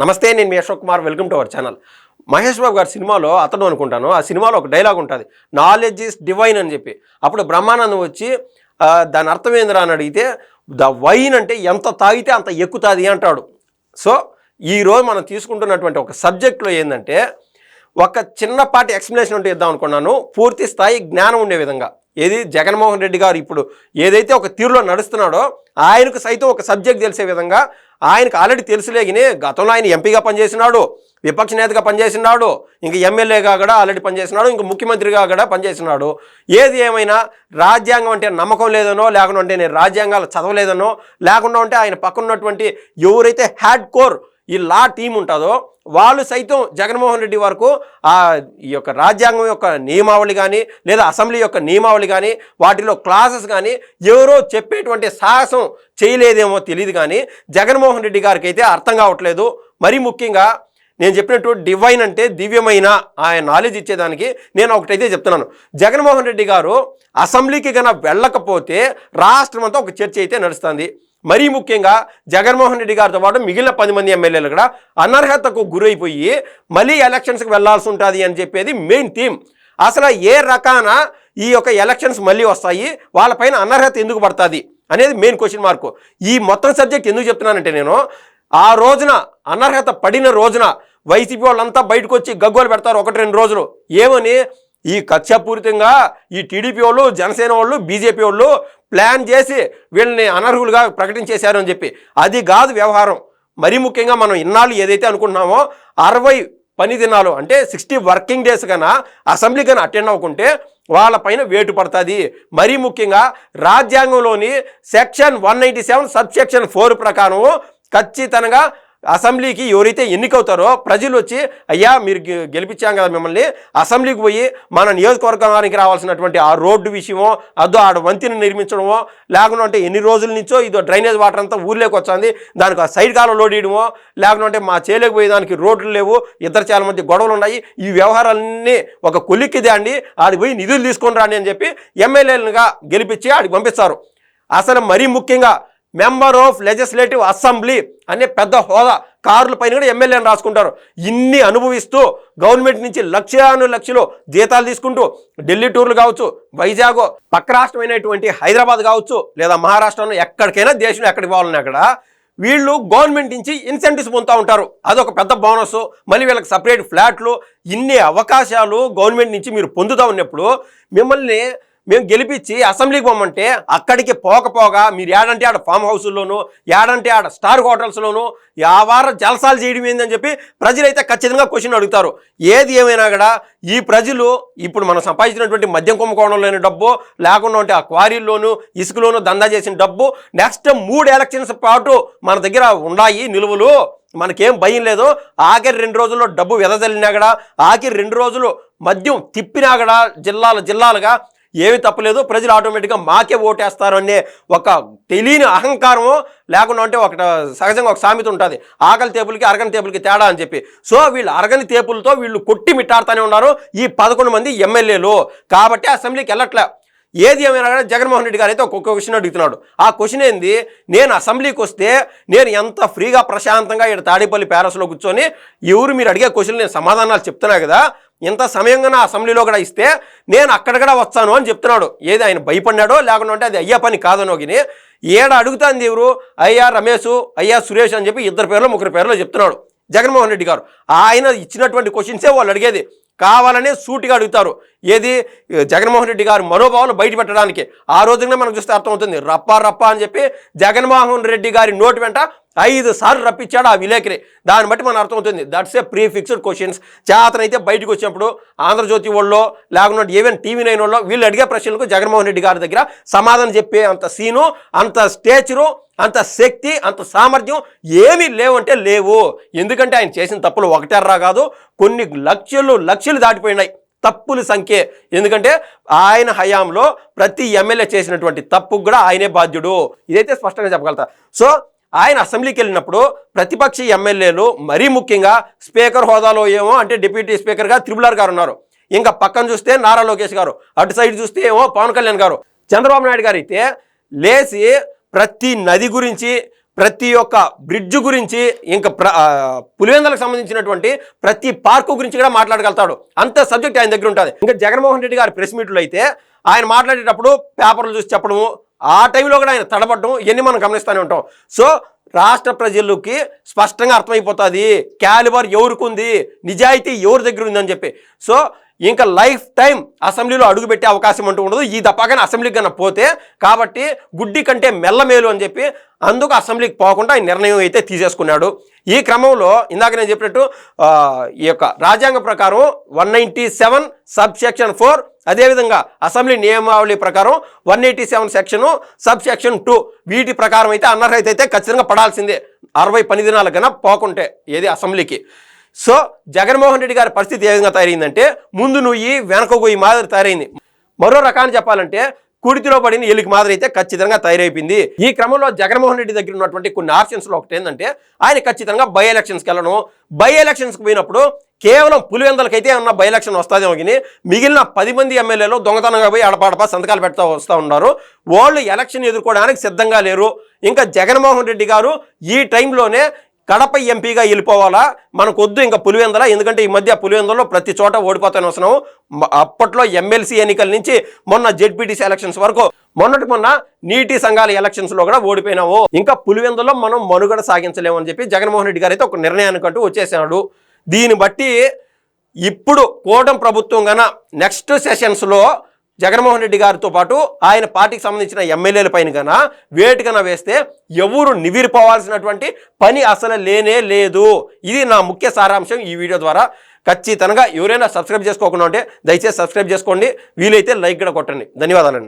నమస్తే నేను మీ Ashok Kumar. Welcome to our channel. Mahesh Babu గారి సినిమాలో అతను అనుకుంటాను. ఆ సినిమాలో ఒక డైలాగ్ ఉంటుంది. నాలెడ్జ్ ఈస్ డివైన్ అని చెప్పి. అప్పుడు బ్రహ్మానందం వచ్చి దాని అర్థం ఏందిరా అని అడిగితే ద వైన్ అంటే ఎంత తాగితే అంత ఎక్కుతుంది అంటాడు. సో ఈరోజు మనం తీసుకుంటున్నటువంటి ఒక సబ్జెక్ట్లో ఏంటంటే ఒక చిన్నపాటి ఎక్స్ప్లెనేషన్ ఉంటే ఇద్దాం అనుకున్నాను. పూర్తి స్థాయి జ్ఞానం ఉండే విధంగా. ఏది? జగన్మోహన్ రెడ్డి గారు ఇప్పుడు ఏదైతే ఒక తీరులో నడుస్తున్నాడో ఆయనకు సైతం ఒక సబ్జెక్ట్ తెలిసే విధంగా ఆయనకు ఆల్రెడీ తెలుసులేగినే గతంలో ఆయన ఎంపీగా పనిచేసినాడు విపక్ష నేతగా పనిచేసినాడు ఇంక ఎమ్మెల్యేగా కూడా ఆల్రెడీ పనిచేసినాడు ఇంక ముఖ్యమంత్రిగా కూడా పనిచేసినాడు. ఏది ఏమైనా రాజ్యాంగం అంటే నమ్మకం లేదనో లేకుండా అంటే నేను రాజ్యాంగాలు చదవలేదనో లేకుండా ఉంటే ఆయన పక్కనున్నటువంటి ఎవరైతే హ్యాడ్ కోర్ ఈ లా టీం ఉంటుందో వాళ్ళు సైతం జగన్మోహన్ రెడ్డి వరకు ఆ ఈ యొక్క రాజ్యాంగం యొక్క నియమావళి కానీ లేదా అసెంబ్లీ యొక్క నియమావళి కానీ వాటిలో క్లాసెస్ కానీ ఎవరో చెప్పేటువంటి సాహసం చేయలేదేమో తెలియదు కానీ జగన్మోహన్ రెడ్డి గారికి అయితే అర్థం కావట్లేదు. మరీ ముఖ్యంగా నేను చెప్పినట్టు డివైన్ అంటే దివ్యమైన ఆయన నాలెడ్జ్ ఇచ్చేదానికి నేను ఒకటైతే చెప్తున్నాను. జగన్మోహన్ రెడ్డి గారు అసెంబ్లీకి గన వెళ్ళకపోతే రాష్ట్రం అంతా ఒక చర్చ అయితే నడుస్తుంది. మరీ ముఖ్యంగా జగన్మోహన్ రెడ్డి గారితో పాటు మిగిలిన పది మంది ఎమ్మెల్యేలు కూడా అనర్హతకు గురైపోయి మళ్ళీ ఎలక్షన్స్కి వెళ్ళాల్సి ఉంటుంది అని చెప్పేది మెయిన్ థీమ్ అసలు ఏ రకాన ఈ యొక్క ఎలక్షన్స్ మళ్ళీ వస్తాయి? వాళ్ళపైన అనర్హత ఎందుకు పడుతుంది? అనేది మెయిన్ క్వశ్చన్ మార్కు ఈ మొత్తం సబ్జెక్ట్ ఎందుకు చెప్తున్నానంటే నేను ఆ రోజున అనర్హత పడిన రోజున వైసీపీ వాళ్ళంతా బయటకు వచ్చి గగ్గోలు పెడతారు ఒకటి రెండు రోజులు. ఏమని? ఈ కక్షపూరితంగా ఈ టీడీపీ వాళ్ళు జనసేన వాళ్ళు బీజేపీ వాళ్ళు ప్లాన్ చేసి వీళ్ళని అనర్హులుగా ప్రకటించేశారు అని చెప్పి. అది కాదు వ్యవహారం. మరీ ముఖ్యంగా మనం ఇన్నాళ్ళు ఏదైతే అనుకుంటున్నామో అరవై పని దినాలు అంటే సిక్స్టీ వర్కింగ్ డేస్ కన్నా అసెంబ్లీ కన్నా అటెండ్ అవ్వకుంటే వాళ్ళపైన వేటు పడుతుంది. మరీ ముఖ్యంగా రాజ్యాంగంలోని section one ninety seven sub section four ప్రకారం ఖచ్చితంగా అసెంబ్లీకి ఎవరైతే ఎన్నికవుతారో ప్రజలు వచ్చి అయ్యా మీరు గె- గెలిపించాం కదా మిమ్మల్ని. అసెంబ్లీకి పోయి మన నియోజకవర్గానికి రావాల్సినటువంటి ఆ రోడ్డు విషయమో అదో ఆడ వంతిని నిర్మించడమో లేకుంటే ఎన్ని రోజుల నుంచో ఇదో డ్రైనేజ్ వాటర్ అంతా ఊర్లోకి వచ్చింది దానికి ఆ సైడ్ కాలం లోడ్ వేయడమో లేకుంటే మా చేలేకి పోయేదానికి రోడ్లు లేవు ఇద్దరు చాలా మంది గొడవలు ఉన్నాయి ఈ వ్యవహారాలన్నీ ఒక కొలిక్కి అండి ఆడికి పోయి నిధులు తీసుకొని రాని అని చెప్పి ఎమ్మెల్యేలుగా గెలిపించి ఆడికి పంపిస్తారు. అసలు మరీ ముఖ్యంగా మెంబర్ ఆఫ్ లెజిస్లేటివ్ అసెంబ్లీ అనే పెద్ద హోదా. కార్ల పైన కూడా ఎమ్మెల్యేని రాసుకుంటారు. ఇన్ని అనుభవిస్తూ గవర్నమెంట్ నుంచి లక్షాను లక్షలు జీతాలు తీసుకుంటూ ఢిల్లీ టూర్లు కావచ్చు వైజాగ్ పక్క రాష్ట్రమైనటువంటి హైదరాబాద్ కావచ్చు లేదా మహారాష్ట్రలో ఎక్కడికైనా దేశంలో ఎక్కడికి పోవాలన్నా అక్కడ వీళ్ళు గవర్నమెంట్ నుంచి ఇన్సెంటివ్స్ పొందుతూ ఉంటారు. అదొక పెద్ద బోనస్. మళ్ళీ వీళ్ళకి సపరేట్ ఫ్లాట్లు. ఇన్ని అవకాశాలు గవర్నమెంట్ నుంచి మీరు పొందుతూ ఉన్నప్పుడు మిమ్మల్ని మేము గెలిపించి అసెంబ్లీకి పోమంటే అక్కడికి పోకపోగా మీరు ఏడంటే ఆడ ఫామ్ హౌస్లోనూ ఏడంటే ఆడ స్టార్ హోటల్స్లోనూ యావార జలసాలు చేయడం ఏందని చెప్పి ప్రజలైతే ఖచ్చితంగా క్వశ్చన్ అడుగుతారు. ఏది ఏమైనా కూడా ఈ ప్రజలు ఇప్పుడు మనం సంపాదించినటువంటి మద్యం కుంభకోణంలోని డబ్బు లేకుండా ఉంటే ఆ క్వారీల్లోనూ ఇసుకలోనూ దందా చేసిన డబ్బు నెక్స్ట్ మూడు ఎలక్షన్స్ పాటు మన దగ్గర ఉన్నాయి నిలువలు. మనకేం భయం లేదు. ఆఖరి రెండు రోజుల్లో డబ్బు వెదజల్లినా కూడా ఆఖరి రెండు రోజులు మద్యం తిప్పినా కూడా జిల్లాలు జిల్లాలుగా ఏమి తప్పలేదు ప్రజలు ఆటోమేటిక్గా మాకే ఓటేస్తారు అనే ఒక తెలియని అహంకారము లేకుండా అంటే ఒక సహజంగా ఒక సామెత ఉంటుంది. ఆకలి తేపులకి అరగని తేపులకి తేడా అని చెప్పి. సో వీళ్ళు అరగని తేపులతో వీళ్ళు కొట్టి మిట్టాడుతూనే ఉన్నారు ఈ పదకొండు మంది ఎమ్మెల్యేలు. కాబట్టి అసెంబ్లీకి వెళ్ళట్లే. ఏది ఏమైనా కానీ జగన్మోహన్ రెడ్డి గారు అయితే ఒక్కొక్క క్వశ్చన్ అడుగుతున్నాడు. ఆ క్వశ్చన్ ఏంది? నేను అసెంబ్లీకి వస్తే నేను ఎంత ఫ్రీగా ప్రశాంతంగా ఇక్కడ తాడేపల్లి ప్యాలెస్లో కూర్చొని ఎవరు మీరు అడిగే క్వశ్చన్ నేను సమాధానాలు చెప్తున్నా కదా. ఇంత సమయంగా నా అసెంబ్లీలో కూడా ఇస్తే నేను అక్కడ కూడా వస్తాను అని చెప్తున్నాడు. ఏది ఆయన భయపడినాడో లేకుండా అది అయ్యా పని కాదనోగిని ఏడ అడుగుతాను దేవుడు అయ్యా రమేష్ అయ్యా సురేష్ అని చెప్పి ఇద్దరు పేర్లు ముగ్గురు పేర్లు చెప్తున్నాడు. జగన్మోహన్ రెడ్డి గారు. ఆయన ఇచ్చినటువంటి క్వశ్చన్సే వాళ్ళు అడిగేది. కావాలనే సూటిగా అడుగుతారు. ఏది? జగన్మోహన్ రెడ్డి గారు మనోభావాలు బయట పెట్టడానికి. ఆ రోజునే మనకు చూస్తే అర్థమవుతుంది. రప్ప రప్ప అని చెప్పి జగన్మోహన్ రెడ్డి గారి నోటి వెంట ఐదు సార్లు రప్పించాడు ఆ విలేకరి. దాన్ని బట్టి మనం అర్థమవుతుంది. That's a pre fixed questions చేతనైతే బయటకు వచ్చినప్పుడు ఆంధ్రజ్యోతి వాళ్ళు లేకుండా ఈవెన్ టీవీ నైన్ వాళ్ళు వీళ్ళు అడిగే ప్రశ్నలకు జగన్మోహన్ రెడ్డి గారి దగ్గర సమాధానం చెప్పే అంత సీను అంత స్టేచరు అంత శక్తి అంత సామర్థ్యం ఏమీ లేవంటే లేవు. ఎందుకంటే ఆయన చేసిన తప్పులు ఒకటర్రా కాదు కొన్ని లక్షలు లక్షలు దాటిపోయినాయి తప్పుల సంఖ్య. ఎందుకంటే ఆయన హయాంలో ప్రతి ఎమ్మెల్యే చేసినటువంటి తప్పుకు కూడా ఆయనే బాధ్యుడు. ఇదైతే స్పష్టంగా చెప్పగలుగుతా. సో ఆయన అసెంబ్లీకి వెళ్ళినప్పుడు ప్రతిపక్ష ఎమ్మెల్యేలు మరీ ముఖ్యంగా స్పీకర్ హోదాలో ఏమో అంటే డిప్యూటీ స్పీకర్గా త్రిబులర్ గారు ఉన్నారు. ఇంకా పక్కన చూస్తే నారా లోకేష్ గారు అటు సైడ్ చూస్తే ఏమో పవన్ కళ్యాణ్ గారు. చంద్రబాబు నాయుడు గారు అయితే లేచి ప్రతి నది గురించి ప్రతి ఒక్క బ్రిడ్జ్ గురించి ఇంకా ప్ర పులివెందలకు సంబంధించినటువంటి ప్రతి పార్కు గురించి కూడా మాట్లాడగలుగుతాడు. అంత సబ్జెక్ట్ ఆయన దగ్గర ఉంటుంది. ఇంకా జగన్మోహన్ రెడ్డి గారి ప్రెస్ మీట్లు అయితే ఆయన మాట్లాడేటప్పుడు పేపర్లు చూసి చెప్పడము ఆ టైంలో కూడా ఆయన తడబడడం ఇవన్నీ మనం గమనిస్తూనే ఉంటాం. సో రాష్ట్ర ప్రజలకి స్పష్టంగా అర్థమైపోతుంది. క్యాలిబర్ ఎవరికి ఉంది? నిజాయితీ ఎవరి దగ్గర ఉందని చెప్పి. సో ఇంకా లైఫ్ టైం అసెంబ్లీలో అడుగుపెట్టే అవకాశం అంటూ ఉండదు. ఈ దప్పాగానే అసెంబ్లీకి కన్నా పోతే కాబట్టి గుడ్డి కంటే మెల్లమేలు అని చెప్పి అందుకు అసెంబ్లీకి పోకుండా ఆయన నిర్ణయం అయితే తీసేసుకున్నాడు. ఈ క్రమంలో ఇందాక నేను చెప్పినట్టు ఈ యొక్క రాజ్యాంగ ప్రకారం one ninety seven sub section four అదేవిధంగా అసెంబ్లీ నియమావళి ప్రకారం one eighty seven section sub section two వీటి ప్రకారం అయితే అనర్హత అయితే ఖచ్చితంగా పడాల్సిందే. అరవై పని దినాల కన్నా పోకుంటే ఏది అసెంబ్లీకి. సో జగన్మోహన్ రెడ్డి గారి పరిస్థితి ఏ విధంగా తయారైందంటే ముందు నువ్వు ఈ మాదిరి తయారైంది. మరో రకాన్ని చెప్పాలంటే కుడితిలో పడిన ఎలికి మాదిరి అయితే ఖచ్చితంగా తయారైపోయింది. ఈ క్రమంలో జగన్మోహన్ రెడ్డి దగ్గర ఉన్నటువంటి కొన్ని ఆప్షన్స్లో ఒకటి ఏంటంటే ఆయన ఖచ్చితంగా బై ఎలక్షన్స్కి వెళ్ళడం బై ఎలక్షన్స్కి పోయినప్పుడు కేవలం పులివెందలకైతే ఉన్న బై ఎలక్షన్ వస్తుందేమో కానీ మిగిలిన పది మంది ఎమ్మెల్యేలు దొంగతనంగా పోయి అడపాడపా సంతకాలు పెడతా వస్తూ ఉన్నారు. వాళ్ళు ఎలక్షన్ ఎదుర్కోవడానికి సిద్ధంగా లేరు. ఇంకా జగన్మోహన్ రెడ్డి గారు ఈ టైంలోనే కడప ఎంపీగా వెళ్ళిపోవాలా? మనకు వద్దు ఇంకా పులివెందల ఎందుకంటే ఈ మధ్య పులివెందలో ప్రతి చోట ఓడిపోతాను వస్తున్నాము అప్పట్లో ఎమ్మెల్సీ ఎన్నికల నుంచి మొన్న జెడ్పీటీసీ ఎలక్షన్స్ వరకు మొన్నటి మొన్న నీటి సంఘాల ఎలక్షన్స్లో కూడా ఓడిపోయినాము ఇంకా పులివెందులో మనం మనుగడ సాగించలేము అని చెప్పి జగన్మోహన్ రెడ్డి గారు అయితే ఒక నిర్ణయానికంటూ వచ్చేసాడు. దీన్ని బట్టి ఇప్పుడు కూటమి ప్రభుత్వం కన్నా నెక్స్ట్ సెషన్స్లో జగన్మోహన్ రెడ్డి గారితో పాటు ఆయన పార్టీకి సంబంధించిన ఎమ్మెల్యేల పైన కన్నా వేటు వేస్తే ఎవరు నివిరిపోవాల్సినటువంటి పని అసలు లేనే లేదు. ఇది నా ముఖ్య సారాంశం ఈ వీడియో ద్వారా. ఖచ్చితంగా ఎవరైనా సబ్స్క్రైబ్ చేసుకోకుండా ఉంటే దయచేసి సబ్స్క్రైబ్ చేసుకోండి. వీలైతే లైక్ కూడా కొట్టండి. ధన్యవాదాలండి.